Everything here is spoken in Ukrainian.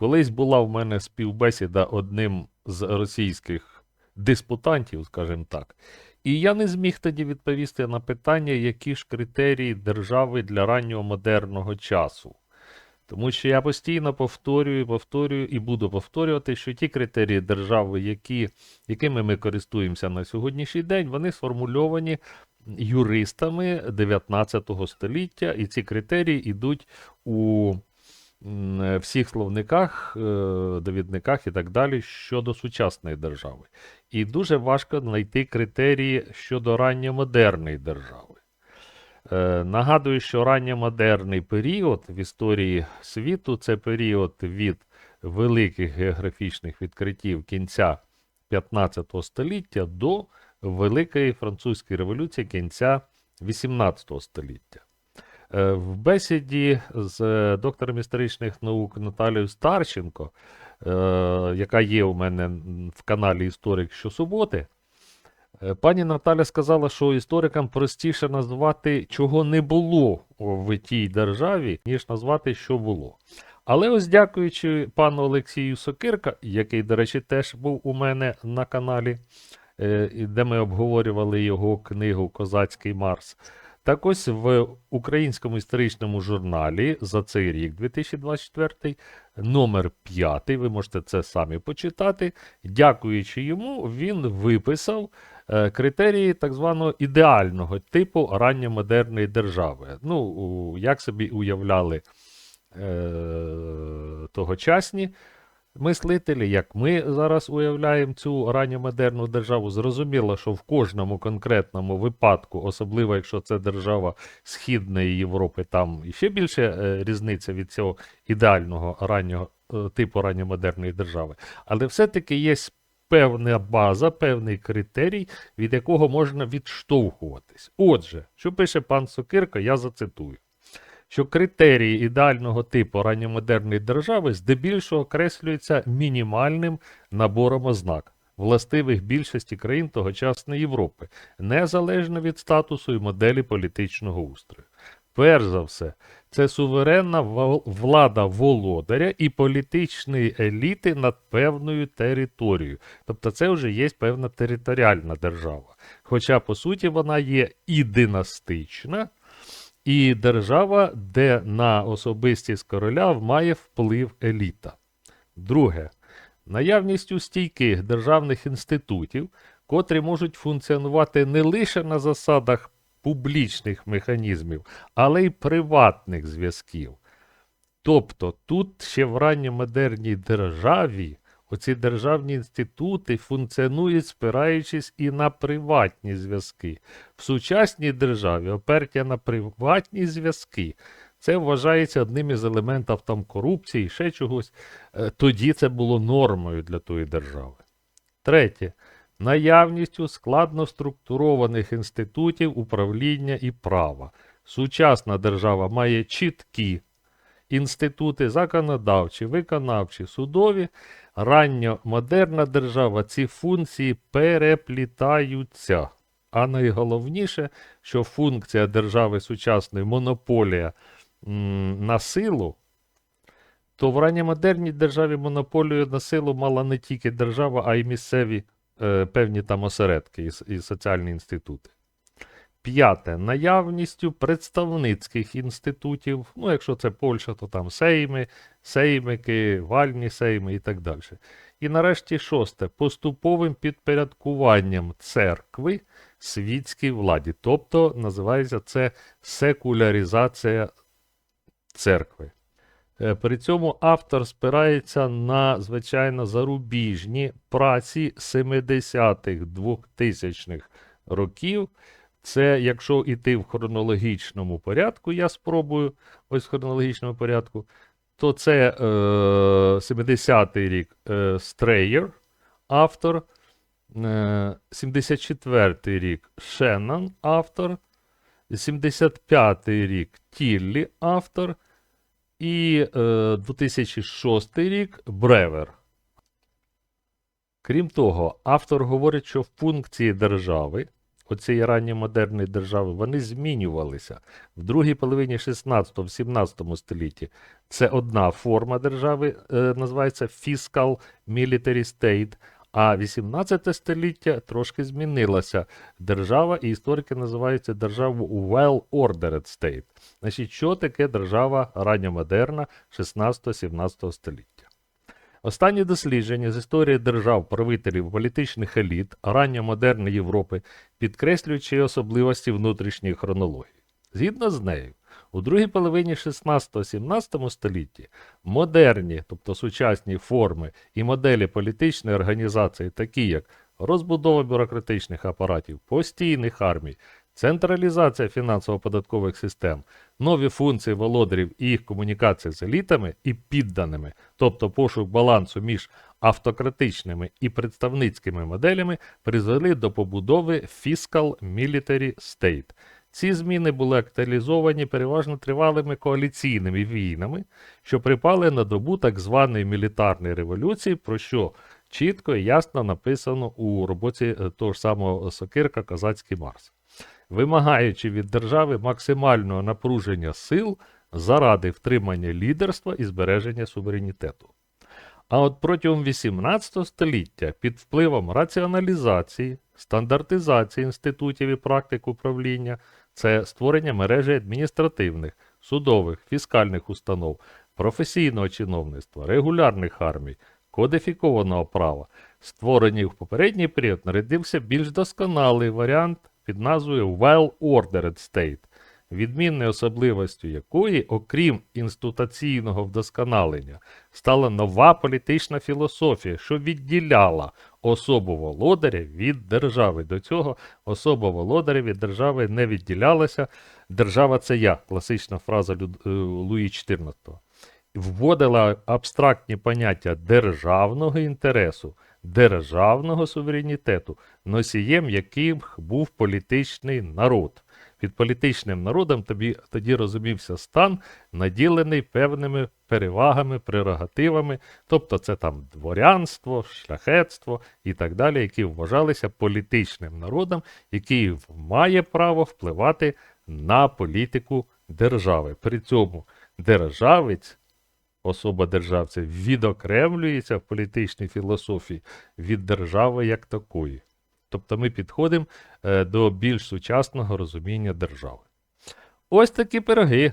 Колись була в мене співбесіда одним з російських диспутантів, скажімо так. І я не зміг тоді відповісти на питання, які ж критерії держави для раннього модерного часу. Тому що я постійно повторюю, повторюю і буду повторювати, що ті критерії держави, які, якими ми користуємося на сьогоднішній день, вони сформульовані юристами 19 століття, і ці критерії йдуть у всіх словниках, е, довідниках і так далі щодо сучасної держави. І дуже важко знайти критерії щодо ранньомодерної держави. Е, Нагадую, що ранньомодерний період в історії світу це період від великих географічних відкриттів кінця 15 століття до Великої французької революції кінця 18 століття. Е, В бесіді з е, доктором історичних наук Наталією Старченко, е, яка є у мене в каналі Історик щосуботи, Пані Наталя сказала, що історикам простіше назвати, чого не було в тій державі, ніж назвати, що було. Але ось дякуючи пану Олексію Сокирка, який, до речі, теж був у мене на каналі, де ми обговорювали його книгу Козацький Марс. Так ось в українському історичному журналі за цей рік, 2024, номер 5, ви можете це самі почитати. Дякуючи йому, він виписав е, критерії так званого ідеального типу ранньомодерної держави. Ну, як собі уявляли е, тогочасні мислителі, як ми зараз уявляємо цю ранньомодерну державу, зрозуміло, що в кожному конкретному випадку, особливо якщо це держава Східної Європи, там іще більше е, різниця від цього ідеального раннього е, типу ранньомодерної держави. Але все-таки є певна база, певний критерій, від якого можна відштовхуватись. Отже, що пише пан Сокирко, я зацитую що критерії ідеального типу ранньомодерної держави здебільшого окреслюються мінімальним набором ознак, властивих більшості країн тогочасної Європи, незалежно від статусу і моделі політичного устрою. Перш за все, це суверенна влада володаря і політичної еліти над певною територією. Тобто це вже є певна територіальна держава. Хоча, по суті, вона є і династична, і держава, де на особистість короля має вплив еліта. Друге, наявністю стійких державних інститутів, котрі можуть функціонувати не лише на засадах публічних механізмів, але й приватних зв'язків. Тобто тут ще в ранньомодерній державі оці державні інститути функціонують, спираючись і на приватні зв'язки. В сучасній державі опертя на приватні зв'язки. Це вважається одним із елементів там корупції, ще чогось. Е, Тоді це було нормою для тої держави. Третє. Наявністю складно структурованих інститутів управління і права. Сучасна держава має чіткі інститути законодавчі, виконавчі, судові. Ранньомодерна держава ці функції переплітаються. А найголовніше, що функція держави сучасної монополія м, на силу, то в ранньомодерній державі монополію на силу мала не тільки держава, а й місцеві е, певні там осередки і, і соціальні інститути. П'яте. Наявністю представницьких інститутів. Ну, якщо це Польща, то там сейми, сеймики, вальні сейми і так далі. І нарешті шосте. Поступовим підпорядкуванням церкви світській владі. Тобто називається це секуляризація церкви. Е, При цьому автор спирається на, звичайно, зарубіжні праці 70-х, 2000-х років. Це якщо йти в хронологічному порядку, я спробую ось в хронологічному порядку, то це е, 70-й рік е, Стреєр, автор, е, 74-й рік Шеннон, автор, 75-й рік Тіллі, автор, і е, 2006 рік Бревер. Крім того, автор говорить, що в функції держави оцієї ранньомодерної держави, вони змінювалися. В другій половині 16-17 столітті це одна форма держави, е, називається Fiscal Military State, а 18 століття трошки змінилася держава, і історики називають це державу Well-Ordered State. Значить, що таке держава ранньомодерна 16-17 століття? Останні дослідження з історії держав, правителів, політичних еліт ранньомодерної Європи й особливості внутрішньої хронології. Згідно з нею, у другій половині 16-17 столітті модерні, тобто сучасні форми і моделі політичної організації, такі як розбудова бюрократичних апаратів, постійних армій, централізація фінансово-податкових систем, нові функції володарів і їх комунікація з елітами і підданими, тобто пошук балансу між автократичними і представницькими моделями, призвели до побудови Fiscal Military State. Ці зміни були актуалізовані переважно тривалими коаліційними війнами, що припали на добу так званої мілітарної революції, про що чітко і ясно написано у роботі е, того ж самого Сокирка Козацький Марс вимагаючи від держави максимального напруження сил заради втримання лідерства і збереження суверенітету. А от протягом 18 століття під впливом раціоналізації, стандартизації інститутів і практик управління, це створення мережі адміністративних, судових, фіскальних установ, професійного чиновництва, регулярних армій, кодифікованого права, створені в попередній період, народився більш досконалий варіант під назвою Well-Ordered State, відмінною особливостю якої, окрім інституційного вдосконалення, стала нова політична філософія, що відділяла особу володаря від держави. До цього особа володаря від держави не відділялася. Держава це я, класична фраза е, Луї XIV. Вводила абстрактні поняття державного інтересу, державного суверенітету, носієм яких був політичний народ. Під політичним народом тобі тоді розумівся стан, наділений певними перевагами, прерогативами, тобто це там дворянство, шляхетство і так далі, які вважалися політичним народом, який має право впливати на політику держави. При цьому державець особа державця відокремлюється в політичній філософії від держави як такої. Тобто ми підходимо е, до більш сучасного розуміння держави. Ось такі пироги.